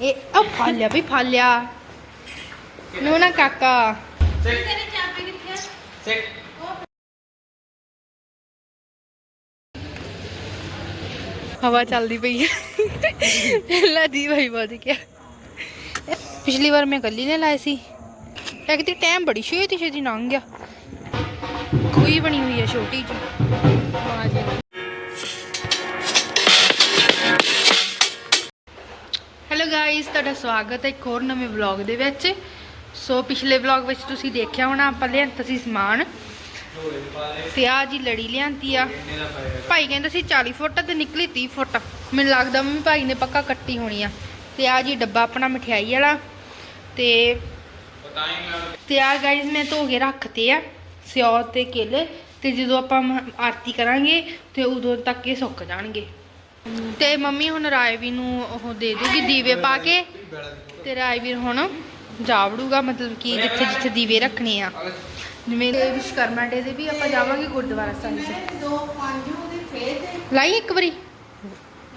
ਇਹ ਉਹ ਫੜ ਲਿਆ ਵੀ ਫੜ ਲਿਆ। ਨੂੰ ਨਾ ਕਾਕਾ। ਤੇਰੇ ਚਾਬੀ ਕਿੱਥੇ ਆ? ਸਿੱਖ। ਹਵਾ ਚੱਲਦੀ ਪਈ ਹੈ। ਪਹਿਲਾਂ ਦੀ ਭਾਈ ਵੱਧ ਗਿਆ ਪਿਛਲੀ ਵਾਰ ਮੈਂ ਕੱਲੀ ਨੇ ਲਾਏ ਸੀ। ਇੱਕ ਤੇ ਟਾਈਮ ਬੜੀ ਛੇਤੀ ਛੇਤੀ ਲੰਘ ਗਿਆ। ਖੂਹੀ ਬਣੀ ਹੋਈ ਹੈ ਛੋਟੀ ਜਿਹੀ। ਹੈਲੋ ਗਾਇਸ ਤੁਹਾਡਾ ਸਵਾਗਤ ਹੈ ਇੱਕ ਹੋਰ ਨਵੇਂ ਵਲੌਗ ਦੇ ਵਿੱਚ। ਸੋ ਪਿਛਲੇ ਵਲੌਗ ਵਿੱਚ ਤੁਸੀਂ ਦੇਖਿਆ ਹੋਣਾ, ਆਪਾਂ ਲਿਆਂਤਾ ਸੀ ਸਮਾਨ। ਤੇ ਆ ਜੀ ਲੜੀ ਲਿਆਂਤੀ ਆ। ਭਾਈ ਕਹਿੰਦਾ ਸੀ 40 ਫੁੱਟ ਤੇ ਨਿਕਲੀ 30 ਫੁੱਟ। ਮੈਨੂੰ ਲੱਗਦਾ ਮੰਮੀ ਭਾਈ ਨੇ ਪੱਕਾ ਕੱਟੀ ਹੋਣੀ ਆ। ਤੇ ਆ ਜੀ ਡੱਬਾ ਆਪਣਾ ਮਠਿਆਈ ਵਾਲਾ। ਤੇ ਤੇ ਆ ਗਾਇਸ ਮੈਂ ਧੋ ਕੇ ਰੱਖਤੇ ਆ ਸਿਓ ਤੇ ਕੇਲੇ। ਤੇ ਜਦੋਂ ਆਪਾਂ ਆਰਤੀ ਕਰਾਂਗੇ, ਤੇ ਉਦੋਂ ਤੱਕ ਇਹ ਸੁੱਕ ਜਾਣਗੇ। ਤੇ ਮੰਮੀ ਹੁਣ ਰਾਜਵੀਰ ਨੂੰ ਉਹ ਦੇ ਦੂਗੀ ਦੀਵੇ ਪਾ ਕੇ। ਤੇ ਰਾਜਵੀਰ ਹੁਣ ਜਾ ਮਤਲਬ ਕਿ ਜਿੱਥੇ ਜਿੱਥੇ ਦੀਵੇ ਰੱਖਣੇ ਆ। ਜਿਵੇਂ ਵਿਸ਼ਕਰਮਾ ਡੇ ਦੇ ਵੀ ਆਪਾਂ ਜਾਵਾਂਗੇ ਗੁਰਦੁਆਰਾ ਸਾਹਿਬ ਦੋ ਪੰਜ ਉਹਦੇ ਫੇਰ ਲਾਈ ਇੱਕ ਵਾਰੀ।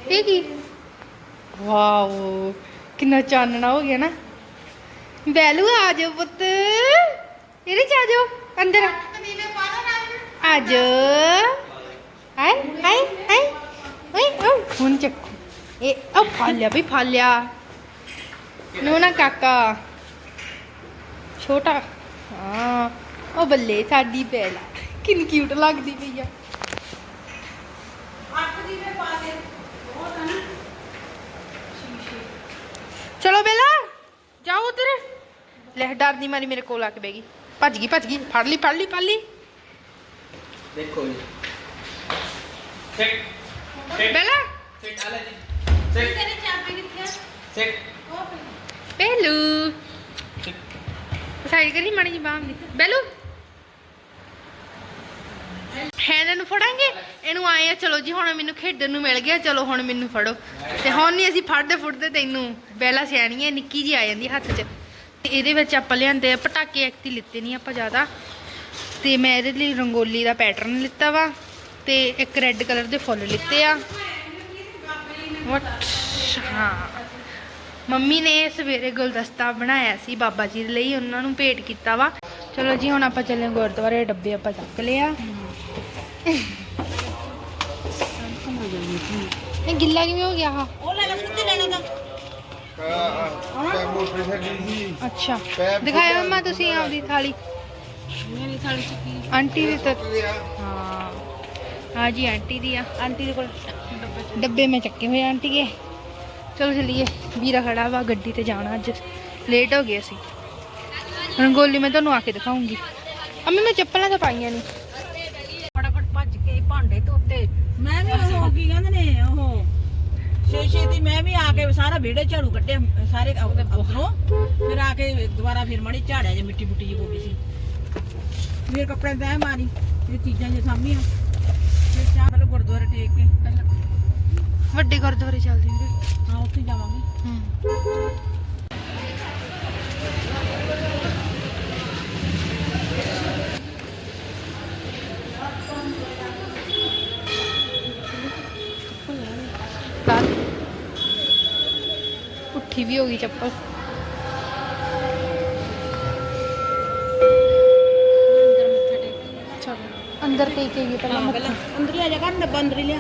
ਇਹ ਕੀ? ਵਾਓ, ਕਿੰਨਾ ਚਾਨਣਾ ਹੋ ਗਿਆ ਨਾ। ਬੈਲੂ ਆ ਜਾਓ ਪੁੱਤ। ਇਹਦੇ ਚ ਆ ਜਾਓ, ਅੰਦਰ। ਕਦੀਨੇ ਪਾਣਾ ਨਾਲ ਆ ਜਾਓ ਹਾਏ ਹਾਏ ਹਾਏ ਓਏ ਓ ਹੁਣ ਚੱਕੋ ਇਹ ਆ ਫੜ ਲਿਆ ਵੀ ਫੜ ਲਿਆ ਨੂੰ ਨਾ ਕਾਕਾ ਛੋਟਾ ਹਾਂ ਉਹ ਬੱਲੇ ਸਾਡੀ ਬੈਲਾ ਕਿੰਨੀ ਕਿਊਟ ਲੱਗਦੀ ਪਈ ਆ ਅੱਠ ਦੀਵੇ ਪਾ ਦੇ ਉਹ ਤਾਂ ਨਾ ਚਲੋ ਬੇਲਾ ਜਾਓ ਉਧਰ ਲੈ ਡਰਦੀ ਮਾਰੀ ਮੇਰੇ ਕੋਲ ਆ ਕੇ ਬੈਗੀ ਭੱਜ ਗਈ ਭੱਜ ਗਈ ਫੜ ਲਈ ਫੜ ਲਈ ਫੜ ਲਈ ਦੇਖੋ ਜੀ ਸਿੱਖ ਸਿੱਖ ਬੇਲਾ ਸਿੱਖ ਆਲੇ ਜੀ ਸਿੱਖ ਤੇਰੇ ਚਾਬੀ ਕਿੱਥੇ ਆ ਸਿੱਖ ਉਹ ਪਈ। ਬੇਲੂ ਸਿੱਖ ਸਾਈਡ ਕਰੀ ਮਾੜੀ ਜੀ ਬਾਹਰ ਦੀ ਬੇਲੂ ਹੈ ਇਹਨਾਂ ਨੂੰ ਫੜਾਂਗੇ। ਇਹਨੂੰ ਆਏ ਆ ਚਲੋ ਜੀ ਹੁਣ ਮੈਨੂੰ ਖੇਡਣ ਨੂੰ ਮਿਲ ਗਿਆ। ਚਲੋ ਹੁਣ ਮੈਨੂੰ ਫੜੋ। ਤੇ ਹੁਣ ਨਹੀਂ ਅਸੀਂ ਫੜਦੇ ਫੁੱਟਦੇ ਤੈਨੂੰ ਬੈਲਾ ਸਿਆਣੀ ਹੈ ਨਿੱਕੀ ਜੀ ਆ ਜਾਂਦੀ ਹੱਥ 'ਚ। ਤੇ ਇਹਦੇ ਵਿੱਚ ਆਪਾਂ ਲਿਆਂਦੇ ਆ ਪਟਾਕੇ ਐਕਤੀ ਲਿੱਤੇ ਨਹੀਂ ਆਪਾਂ ਜ਼ਿਆਦਾ। ਤੇ ਮੈਂ ਇਹਦੇ ਲਈ ਰੰਗੋਲੀ ਦਾ ਪੈਟਰਨ ਲਿੱਤਾ ਵਾ। ਤੇ ਇੱਕ ਰੈੱਡ ਕਲਰ ਦੇ ਫੁੱਲ ਲਿੱਤੇ ਆ। ਵਟ ਹਾਂ। ਮੰਮੀ ਨੇ ਸਵੇਰੇ ਗੁਲਦਸਤਾ ਬਣਾਇਆ ਸੀ ਬਾਬਾ ਜੀ ਦੇ ਲਈ ਉਹਨਾਂ ਨੂੰ ਭੇਟ ਕੀਤਾ ਵਾ। ਚਲੋ ਜੀ ਹੁਣ ਆਪਾਂ ਚੱਲੇ ਗੁਰਦੁਆਰੇ ਡੱਬੇ ਆਪਾਂ ਚੱਕ ਲਿਆ ਇਹ ਗਿੱਲਾ ਕਿਵੇਂ ਹੋ ਗਿਆ ਆ ਉਹ ਲੈ ਲੈ ਕਿੱਥੇ ਲੈਣਾ ਦਾ ਅੱਛਾ। ਦਿਖਾਇਆ ਮਮਾ ਤੁਸੀਂ ਆਪਦੀ ਥਾਲੀ? ਮੇਰੀ ਥਾਲੀ ਚ ਕੀ? ਆਂਟੀ ਦੀ ਤਾਂ ਹਾਂ। ਹਾਂ ਜੀ, ਆਂਟੀ ਦੀ ਆ। ਆਂਟੀ ਦੇ ਕੋਲ ਡੱਬੇ ਮੈਂ ਚੱਕੇ ਹੋਏ ਆਂਟੀ ਕੇ ਚਲੋ ਚੱਲੀਏ। ਵੀਰਾ ਖੜਾ ਵਾ, ਗੱਡੀ ਤੇ ਜਾਣਾ ਅੱਜ। ਲੇਟ ਹੋ ਗਏ ਅਸੀਂ। ਰੰਗੋਲੀ ਮੈਂ ਤੁਹਾਨੂੰ ਆ ਕੇ ਦਿਖਾਉਂਗੀ। ਅੰਮੀ, ਮੈਂ ਚੱਪਲਾਂ ਤਾਂ ਪਾਈਆਂ ਨਹੀਂ। ਫਟਾਫਟ ਭੱਜ ਕੇ ਭਾਂਡੇ ਧੋਤੇ। ਮੈਂ ਵੀ ਉਹ ਕੀ ਕਹਿੰਦੇ ਨੇ, ਉਹ ਛੇ ਦੀ ਮੈਂ ਵੀ ਆ ਕੇ ਸਾਰਾ ਵਿਹੜੇ ਝਾੜੂ ਕੱਢਿਆ, ਸਾਰੇ ਉਧਰੋਂ ਫਿਰ ਆ ਕੇ ਦੁਬਾਰਾ ਫਿਰ ਮੜੀ ਝਾੜਿਆ ਜੇ ਮਿੱਟੀ ਮੁੱਟੀ ਜੀ ਬੋਲੀ ਸੀ। ਫਿਰ ਕੱਪੜੇ ਤੈਅ ਮਾਰੀ ਇਹ ਚੀਜ਼ਾਂ ਜੇ ਸਾਂਭੀਆਂ। ਫਿਰ ਚਾਹ ਪਹਿਲਾਂ ਗੁਰਦੁਆਰੇ ਟੇਕ ਕੇ ਪਹਿਲਾਂ। ਵੱਡੇ ਗੁਰਦੁਆਰੇ ਚੱਲਦੇ ਹਾਂ ਹਾਂ ਉੱਥੇ ਜਾਵਾਂਗੇ। ਹੂੰ। ਕੱਲ ਉੱਠੀ ਵੀ ਹੋ ਅੰਦਰ ਟੇਕ ਕੇ ਗਈ ਪਹਿਲਾਂ ਹਾਂ, ਪਹਿਲਾਂ ਅੰਦਰ ਹੀ ਆ ਜਾ ਕਰ ਡੱਬਾ ਅੰਦਰ ਹੀ ਲਿਆ।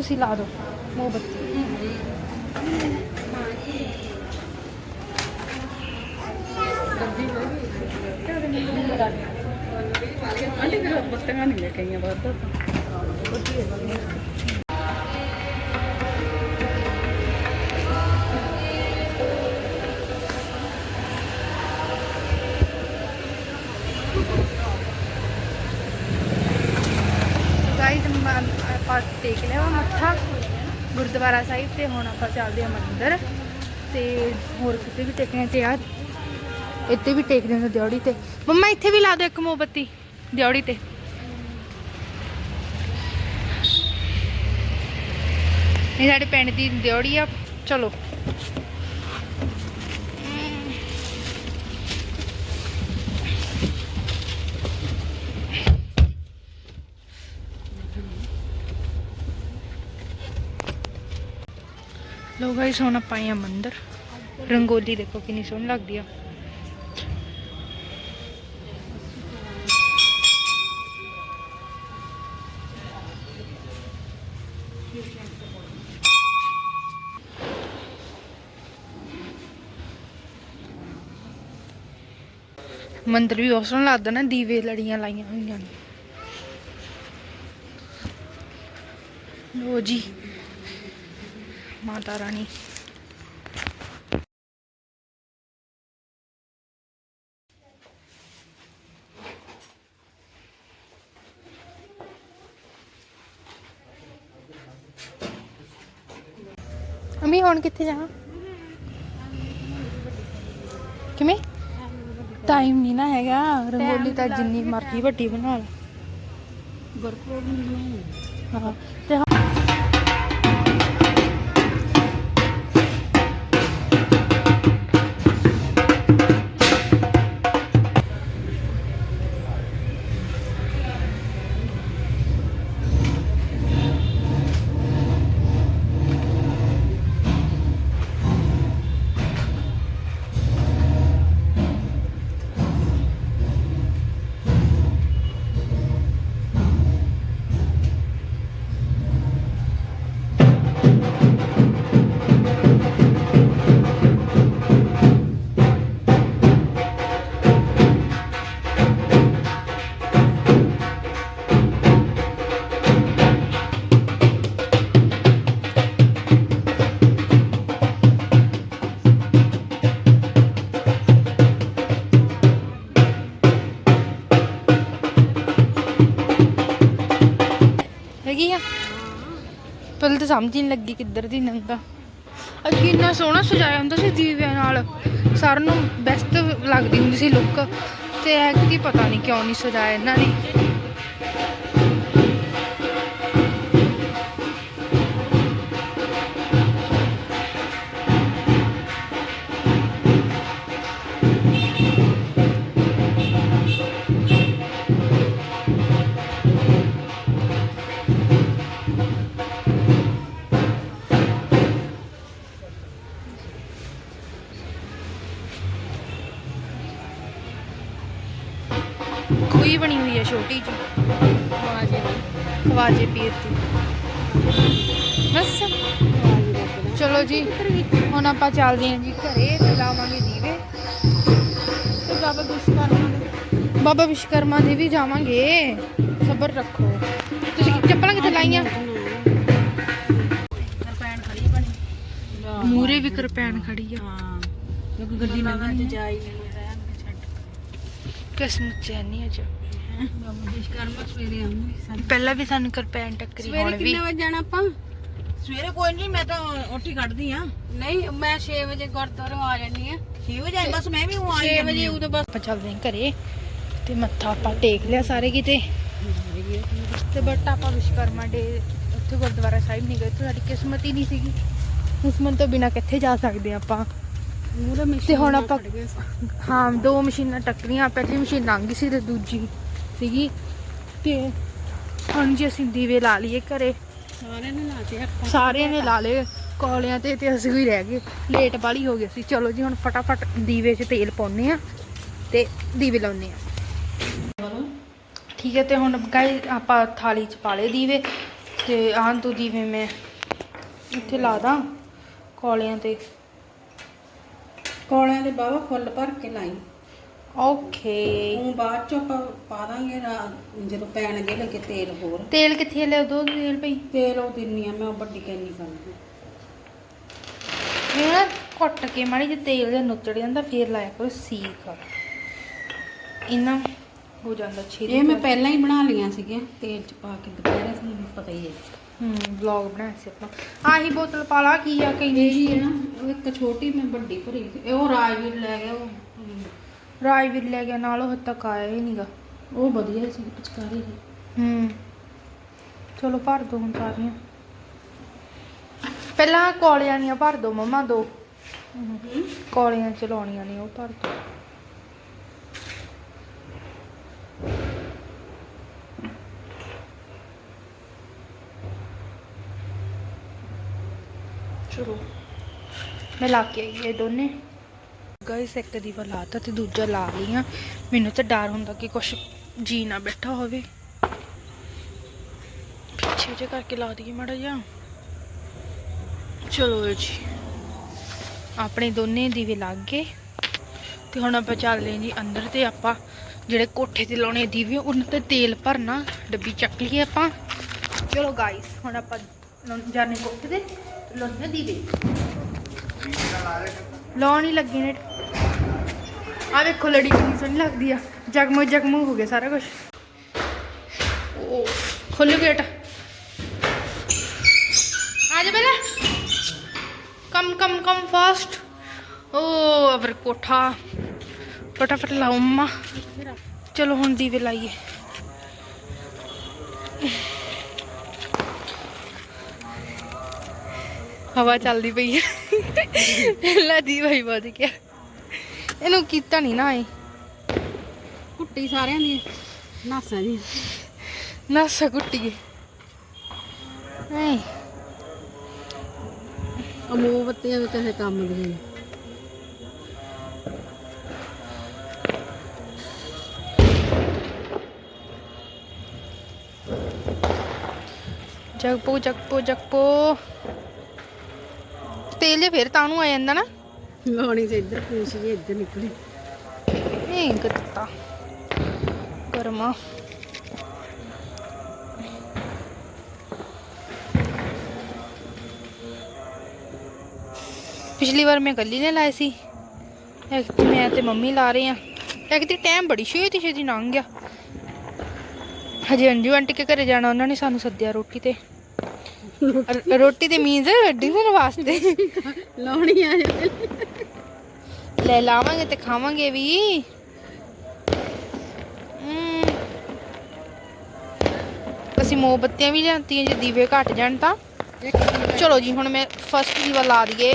ਤੁਸੀਂ ਲਾ ਦਿਓ ਮੋਮਬੱਤੀ। ਆਂਟੀ ਫਿਰ ਬੱਤੀਆਂ ਨਹੀਂ ਕਈਆਂ ਬਾਅਦ ਗਾਈਸ ਗੁਰਦੁਆਰਾ ਸਾਹਿਬ ਤੇ ਹੁਣ ਆਪਾਂ ਚੱਲਦੇ ਆ ਮੰਦਿਰ ਤੇ ਹੋਰ ਕਿਤੇ ਵੀ ਟੇਕਣੇ ਤੇ ਯਾਰ ਇੱਥੇ ਵੀ ਟੇਕਦੇ ਨੇ ਦਿਉੜੀ ਤੇ। ਮੰਮਾ, ਇੱਥੇ ਵੀ ਲਾ ਦਿਓ ਇੱਕ ਮੋਮਬੱਤੀ ਦਿਉੜੀ ਤੇ। ਇਹ ਸਾਡੇ ਪਿੰਡ ਦੀ ਦਿਉੜੀ ਆ। ਚਲੋ। ਲੋ ਗਾਇਸ ਹੁਣ ਆਪਾਂ ਆਏ ਆ ਮੰਦਿਰ। ਰੰਗੋਲੀ ਦੇਖੋ ਕਿੰਨੀ ਸੋਹਣੀ ਲੱਗਦੀ ਆ। ਮੰਦਰ ਵੀ ਬਹੁਤ ਸੋਹਣਾ ਲੱਗਦਾ ਨਾ, ਦੀਵੇ ਲੜੀਆਂ ਲਾਈਆਂ ਹੋਈਆਂ ਨੇ। ਲੋ ਜੀ। ਮਾਤਾ ਰਾਣੀ। ਅਮੀ ਹੁਣ ਕਿੱਥੇ ਜਾਣਾ ਕਿਵੇਂ? ਟਾਈਮ ਨਹੀਂ ਨਾ ਹੈਗਾ। ਰੰਗੋਲੀ ਤਾਂ ਜਿੰਨੀ ਮਰਜ਼ੀ ਵੱਡੀ ਬਣਾ ਲੈ। ਗੁਰਪੁਰਬ ਨੂੰ ਹਾਂ ਤੇ ਸਮਝ ਹੀ ਨਹੀਂ ਲੱਗੀ ਕਿੱਧਰ ਦੀ ਨੰਗਾ। ਅੱਗੇ ਇੰਨਾ ਸੋਹਣਾ ਸਜਾਇਆ ਹੁੰਦਾ ਸੀ ਦੀਵਿਆਂ ਨਾਲ। ਸਾਰਿਆਂ ਨੂੰ ਬੈਸਟ ਲੱਗਦੀ ਹੁੰਦੀ ਸੀ ਲੁੱਕ ਤੇ ਐਕਟੀ ਪਤਾ ਨਹੀਂ ਕਿਉਂ ਨਹੀਂ ਸਜਾਇਆ ਇਹਨਾਂ ਨੇ। ਬਸ। ਚਲੋ ਜੀ ਹੁਣ ਆਪਾਂ ਚੱਲਦੇ ਹਾਂ ਜੀ ਘਰੇ ਤੇ ਲਾਵਾਂਗੇ ਦੀਵੇ। ਤੇ ਬਾਬਾ ਵਿਸ਼ਕਰਮਾ ਦੇ। ਬਾਬਾ ਵਿਸ਼ਕਰਮਾ ਦੇ ਵੀ ਜਾਵਾਂਗੇ। ਸਬਰ ਰੱਖੋ। ਤੁਸੀਂ ਚੱਪਲਾਂ ਕਿੱਥੇ ਲਾਈਆਂ? ਕਿਰਪਾਨ ਖੜੀ ਬਣੀ ਮੂਰੇ ਵੀ ਕਿਰਪਾਨ ਖੜੀ ਆ। ਹਾਂ। ਕਿਉਂਕਿ ਗੱਡੀ ਲੰਘਣੀ ਜਾਈ ਨਹੀਂ ਰਹਿਣ ਛੱਡ ਕਿਸਮਤ ਚ ਨਹੀਂ ਅਜ। ਬਾਬਾ ਵਿਸ਼ਕਰਮਾ ਸਵੇਰੇ ਆਉਂਗੀ ਪਹਿਲਾਂ ਵੀ ਸਾਨੂੰ ਕਿਰਪਾਨ ਟੱਕਰੀ ਹੁਣ ਵੀ। ਵਜੇ ਜਾਣਾ ਆਪਾਂ? ਸਵੇਰੇ ਕੋਈ ਨਹੀਂ ਮੈਂ ਤਾਂ ਓਟੀ ਕੱਢਦੀ ਆ ਨਹੀਂ ਮੈਂ 6 ਵਜੇ ਗੁਰਦੁਆਰੇ ਆ ਜਾਨੀ ਆ 6 ਵਜੇ ਬਸ ਮੈਂ ਵੀ ਉਹ 6 ਵਜੇ ਉਦੋਂ ਬਸ ਆਪਾਂ ਚੱਲਦੇ ਹਾਂ ਘਰੇ ਤੇ ਮੱਥਾ ਆਪਾਂ ਟੇਕ ਲਿਆ ਸਾਰੇ ਕਿਤੇ। ਤੇ ਬਟ ਆਪਾਂ ਵਿਸ਼ਕਰਮਾ ਡੇ ਉੱਥੇ ਗੁਰਦੁਆਰਾ ਸਾਹਿਬ ਨਹੀਂ ਗਏ ਤੇ ਸਾਡੀ ਕਿਸਮਤ ਹੀ ਨਹੀਂ ਸੀਗੀ। ਕਿਸਮਤ ਤੋਂ ਬਿਨਾ ਕਿੱਥੇ ਜਾ ਸਕਦੇ ਆਪਾਂ? ਮੂਰੇ ਮਸ਼ੀਨ ਤੇ ਹੁਣ ਆਪਾਂ ਹਾਂ ਦੋ ਮਸ਼ੀਨਾਂ ਟੱਕਰੀਆਂ ਪਹਿਲੀ ਮਸ਼ੀਨ ਲੰਘ ਗਈ ਸੀ ਤੇ ਦੂਜੀ ਸੀਗੀ ਤੇ ਹੁਣ ਜੀ ਅਸੀਂ ਦੀਵੇ ਲਾ ਲਈਏ ਘਰੇ। ਸਾਰਿਆਂ ਨੇ ਲਾਤੇ ਆਪਾਂ ਸਾਰਿਆਂ ਨੇ ਲਾ ਲਏ ਕੋਲਿਆਂ ਤੇ ਤੇ ਅਸੀਂ ਵੀ ਰਹਿ ਗਏ। ਲੇਟ ਵਾਲੀ ਹੋ ਗਈ ਸੀ। ਚਲੋ ਜੀ ਹੁਣ ਫਟਾਫਟ ਦੀਵੇ 'ਚ ਤੇਲ ਪਾਉਨੇ ਆ ਤੇ ਦੀਵੇ ਲਾਉਨੇ ਆ ਠੀਕ ਹੈ ਤੇ ਹੁਣ ਗਾਈ ਆਪਾਂ ਥਾਲੀ 'ਚ ਪਾ ਲਏ ਦੀਵੇ ਤੇ ਆਹ ਤੋਂ ਦੀਵੇ ਮੈਂ ਇੱਥੇ ਲਾ ਦਾਂ ਕੋਲਿਆਂ ਤੇ। ਕੋਲਿਆਂ ਦੇ ਬਾਵਾ ਫੁੱਲ ਭਰ ਕੇ ਲਾਈ। ਓਕੇ ਉਹ ਬਾਅਦ ਚ ਆਪਾਂ ਪਾ ਦਾਂਗੇ ਰਾ- ਜਦੋਂ ਪੈਣਗੇ ਲੱਗੇ ਤੇਲ ਹੋਰ। ਤੇਲ ਕਿੱਥੇ ਲਿਆ ਦੋ ਤੇਲ ਪਈ ਤੇਲ ਉਹ ਦਿੰਨੀ ਆ ਮੈਂ ਉਹ ਵੱਡੀ ਕੈਨੀ ਕਰਦੀ ਇਹ ਨਾ ਘੁੱਟ ਕੇ ਮਾੜੀ ਜਿਹੀ ਤੇਲ ਦੇ ਨੁੱਚੜ ਜਾਂਦਾ ਫੇਰ ਲਾਇਆ ਕਰੋ ਸੀਖ। ਇੰਨਾ ਹੋ ਜਾਂਦਾ ਛੇਤੀ ਇਹ ਮੈਂ ਪਹਿਲਾਂ ਹੀ ਬਣਾ ਲਈਆਂ ਸੀਗੀਆਂ ਤੇਲ ਚ ਪਾ ਕੇ ਦੁਪਹਿਰੇ ਤੁਹਾਨੂੰ ਪਤਾ ਹੀ ਹੈ। ਹੂੰ ਵਲੌਗ ਬਣਾਇਆ ਸੀ ਆਪਣਾ। ਆਹੀ ਬੋਤਲ ਪਾ ਲਾ ਕੀ ਆ ਕਹਿੰਦੇ। ਇਹ ਹੀ ਹੈ ਨਾ ਉਹ ਇੱਕ ਛੋਟੀ ਮੈਂ ਵੱਡੀ ਭਰੀ ਸੀ ਇਹ ਉਹ ਰਾਜਵੀਰ ਲੈ ਗਿਆ ਉਹ ਰਾਜਵੀਰ ਲੈ ਗਿਆ ਨਾਲ ਉਹ ਹੱਦ ਤੱਕ ਆਇਆ ਹੀ ਨਹੀਂਗਾ ਉਹ ਵਧੀਆ ਸੀ ਪਿਚਕਾਰੀ ਸੀ। ਹੂੰ। ਚਲੋ ਭਰ ਦੋ ਹੁਣ ਸਾਰੀਆਂ। ਪਹਿਲਾਂ ਕੋਲਿਆਂ ਦੀਆਂ ਭਰ ਦੋ ਮੰਮਾ ਦੋ। ਕੋਲਿਆਂ ਚ ਲਾਉਣੀਆਂ ਨੇ ਉਹ ਭਰ ਦੋ। ਚਲੋ। ਮੈਂ ਲਾ ਕੇ ਆਈ ਇਹ ਦੋਨੇ। ਗਾਇਸ ਇੱਕ ਦੀਵਾ ਲਾਤਾ ਤੇ ਦੂਜਾ ਲਾ ਲਈਆਂ ਮੈਨੂੰ ਤਾਂ ਡਰ ਹੁੰਦਾ ਕਿ ਕੁਛ ਜੀ ਨਾ ਬੈਠਾ ਹੋਵੇ। ਪਿੱਛੇ ਜੇ ਕਰਕੇ ਲਾ ਦਈਏ ਮਾੜਾ ਜਿਹਾ। ਚਲੋ ਜੀ, ਆਪਣੇ ਦੋਨੇ ਦੀਵੇ ਲੱਗ ਗਏ। ਤੇ ਹੁਣ ਆਪਾਂ ਚੱਲਦੇ ਜੀ ਅੰਦਰ ਤੇ ਆਪਾਂ ਜਿਹੜੇ ਕੋਠੇ ਤੇ ਲਾਉਣੇ ਦੀਵੇ ਉਹਨਾਂ ਤੇ ਤੇਲ ਭਰਨਾ, ਡੱਬੀ ਚੱਕ ਲਈਏ ਆਪਾਂ। ਚਲੋ ਗਾਇਸ ਹੁਣ ਆਪਾਂ ਜਾਣੇ ਕੋਠੇ ਤੇ ਲਾਉਣੇ ਦੀਵੇ। ਲਾਉਣ ਹੀ ਲੱਗੇ ਨੇ ਆ ਵੇਖੋ ਲੜੀ ਕਿੰਨੀ ਸੋਹਣੀ ਲੱਗਦੀ ਆ। ਜਗਮਗ ਜਗਮਗ ਹੋ ਗਿਆ ਸਾਰਾ ਕੁਝ ਓ ਖੁੱਲ ਗੇਟ ਆ ਜਾ ਬੇਲਾ ਕਮ ਕਮ ਕਮ ਫਾਸਟ ਓ, ਅਵਰ ਕੋਠਾ। ਫਟਾਫਟ ਲਾਓ ਮੰਮਾ ਚਲੋ ਹੁਣ ਦੀਵੇ ਲਾਈਏ। ਹਵਾ ਚੱਲਦੀ ਪਈ ਹੈ। ਪਹਿਲਾਂ ਦੀ ਭਾਈ ਵੱਧ ਗਿਆ। ਇਹਨੂੰ ਕੀਤਾ ਨਹੀਂ ਨਾ ਇਹ। ਕੁੱਟੀ ਸਾਰਿਆਂ ਦੀ। ਨਾਸਾਂ ਦੀ ਨਾਸਾ ਕੁੱਟੀ ਗਈ ਐ। ਉਹ ਮੋਮਬੱਤੀਆਂ ਵਿੱਚ ਇਹ ਕੰਮ ਨੇ। ਜਗਪੋ ਜਗਪੋ ਜਗਪੋ। ਤੇਲ ਜੇ ਫਿਰ ਤਾਂ ਨੂੰ ਆ ਜਾਂਦਾ ਨਾ। ਲਾਉਣੀ ਤੇ ਇੱਧਰ ਪੂਛ ਜੀ ਇੱਧਰ ਨਿਕਲੀ। ਇਹ ਗੱਤਾ ਕਰਮਾ। ਪਿਛਲੀ ਵਾਰ ਮੈਂ ਇਕੱਲੀ ਨੇ ਲਾਏ ਸੀ। ਇੱਕ ਤੇ ਮੈਂ ਤੇ ਮੰਮੀ ਲਾ ਰਹੇ ਆ ਇੱਕ ਤੇ ਟਾਈਮ ਬੜੀ ਛੇਤੀ ਛੇਤੀ ਲੰਘ ਗਿਆ। ਹਜੇ ਅੰਜੂ ਆਂਟੀ ਕੇ ਘਰੇ ਜਾਣਾ ਉਹਨਾਂ ਨੇ ਸਾਨੂੰ ਸੱਦਿਆ ਰੋਟੀ ਤੇ। ਰੋਟੀ ਤੇ ਮੀਨਸ ਡਿਨਰ ਵਾਸਤੇ। ਲਾਉਣੀ ਆ ਲੈ ਲਾਵਾਂਗੇ ਤੇ ਖਾਵਾਂਗੇ ਵੀ। ਅਸੀਂ ਮੋਮਬੱਤੀਆਂ ਵੀ ਲਿਆਂਤੀਆਂ ਜੇ ਦੀਵੇ ਘਟ ਜਾਣ ਤਾਂ। ਚਲੋ ਜੀ ਹੁਣ ਮੈਂ ਫਸਟ ਦੀਵਾ ਲਾ ਦਈਏ।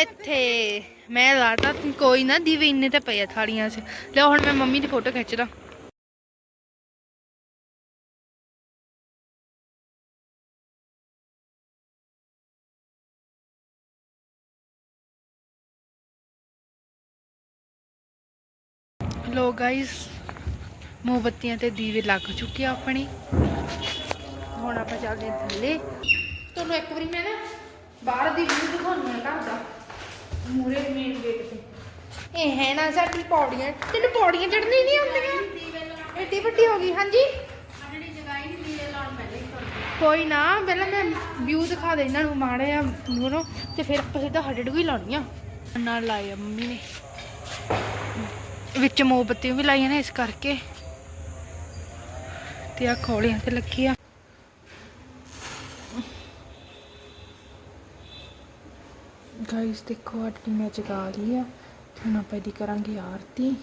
ਇੱਥੇ ਮੈਂ ਲਾਤਾ ਕੋਈ ਨਾ ਦੀਵੇ ਇੰਨੇ ਤੇ ਪਏ ਥਾਲੀਆਂ 'ਚ। ਲਿਓ ਹੁਣ ਮੈਂ ਮੰਮੀ ਦੀ ਫੋਟੋ ਖਿੱਚਦਾ। ਲੋ ਗਾਇਸ ਮੋਮਬੱਤੀਆਂ ਤੇ ਦੀਵੇ ਲੱਗ ਚੁੱਕੇ ਆ ਆਪਣੇ। ਹੁਣ ਆਪਾਂ ਚੱਲਦੇ ਹਾਂ ਥੱਲੇ। ਤੁਹਾਨੂੰ ਇੱਕ ਵਾਰੀ ਮੈਂ ਨਾ ਬਾਹਰ ਦੀ ਵੀਊ ਦਿਖਾਉਣੀ ਹੈ ਘਰ ਦਾ। ਮੂਰੇ ਮੇਨ ਗੇਟ ਤੇ। ਇਹ ਹੈ ਨਾ ਸਾਡੀ ਪੌੜੀਆਂ। ਤੈਨੂੰ ਪੌੜੀਆਂ ਚੜ੍ਹਨੀ ਨਹੀਂ ਆਉਂਦੀਆਂ? ਏਡੀ ਵੱਡੀ ਹੋ ਗਈ ਹਾਂਜੀ? ਕੋਈ ਨਾ ਪਹਿਲਾਂ ਮੈਂ ਵਿਊ ਦਿਖਾ ਦੇ ਇਹਨਾਂ ਨੂੰ ਮਾੜੇ ਆ ਨੂੰ ਤੇ ਫਿਰ ਆਪਾਂ ਸਿੱਧਾ ਹੱਡੜ ਵੀ ਲਾਉਣੀ ਆ। ਨਾਲ ਲਾਏ ਆ ਮੰਮੀ ਨੇ। ਵਿੱਚ ਮੋਮਬੱਤੀਆਂ ਵੀ ਲਾਈਆਂ ਨੇ ਇਸ ਕਰਕੇ। ਤੇ ਆ ਖੋਲਿਆਂ ਤੇ ਲੱਗੀ ਆ ਗਾਇਸ ਦੇਖੋ, ਅੱਜ ਮੈਂ ਜਗਾ ਲਈ ਆ। ਹੁਣ ਆਪਾਂ ਇਹਦੀ ਕਰਾਂਗੇ ਆਰਤੀ।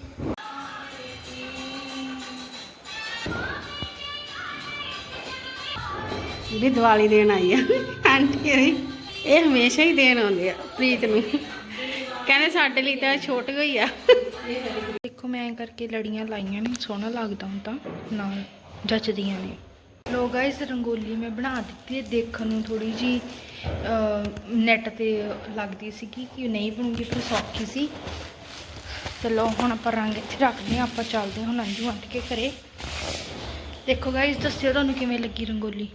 ਵੀ ਦੀਵਾਲੀ ਦੇਣ ਆਈ ਆ। ਆਂਟੀ ਇਹ ਹਮੇਸ਼ਾ ਹੀ ਦੇਣ ਆਉਂਦੇ ਆ, ਪ੍ਰੀਤ ਨੂੰ। ਕਹਿੰਦੇ ਸਾਡੇ ਲਈ ਤਾਂ ਛੋਟੀ ਹੋਈ ਆ। ਦੇਖੋ, ਮੈਂ ਐਂ ਕਰਕੇ ਲੜੀਆਂ ਲਾਈਆਂ ਨੇ, ਸੋਹਣਾ ਲੱਗਦਾ ਹੁੰਦਾ ਨਾਲ ਜੱਚਦੀਆਂ ਨੇ। ਲੋ ਗਾਇਸ ਰੰਗੋਲੀ ਮੈਂ ਬਣਾ ਦਿੱਤੀ ਹੈ, ਦੇਖਣ ਨੂੰ ਥੋੜੀ ਜੀ ਨੈਟ ਤੇ ਲੱਗਦੀ ਸੀ ਕਿ ਨਹੀਂ ਬਣੂਗੀ, ਪਰ ਸੌਖੀ ਸੀ। ਚਲੋ ਹੁਣ ਆਪਾਂ ਰੰਗ ਇੱਥੇ ਰੱਖਦੇ ਹਾਂ, ਆਪਾਂ ਚੱਲਦੇ ਹਾਂ ਹੁਣ ਅੰਜੂ ਆਂਟ ਕੇ ਘਰੇ। ਦੇਖੋ ਗਾਇਸ ਦੱਸਿਓ ਤੁਹਾਨੂੰ ਕਿਵੇਂ ਲੱਗੀ ਰੰਗੋਲੀ?